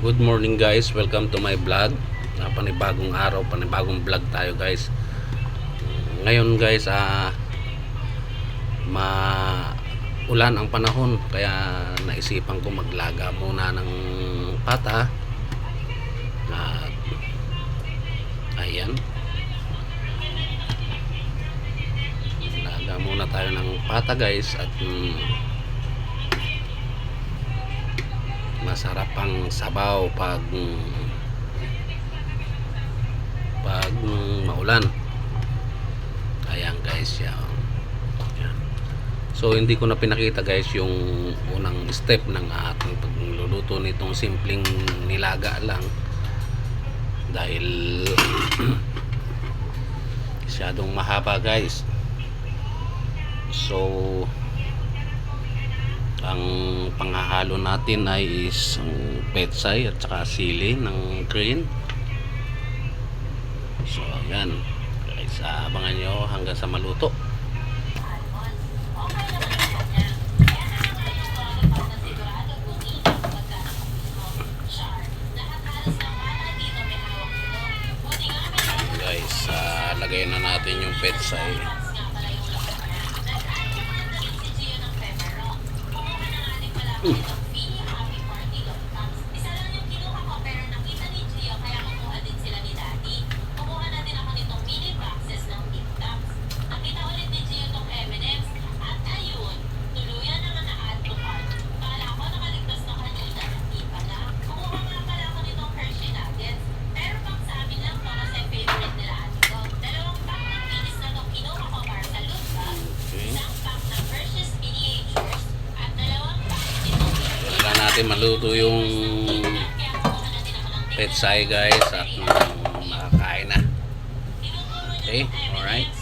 Good morning guys, welcome to my vlog. Na panibagong araw, panibagong vlog tayo guys. Ngayon guys, ah ma ulan ang panahon kaya naisipan ko maglaga muna ng pata. At ayan. Laga muna tayo ng pata guys at mm, masarap ang sabaw pag pag maulan. Ayan guys yan. Yan. so hindi ko na pinakita guys yung unang step ng ating pagluluto nitong simpleng nilaga lang. Dahil masyadong mahaba guys. So panghahalo natin ay is ang petsay at saka sili ng green. So ayan. Guys abangan nyo hanggang sa maluto. Guys. Ah, lagay na natin yung petsay okay. Natin maluto yung petsay guys at mm, makakain na. Okay, alright.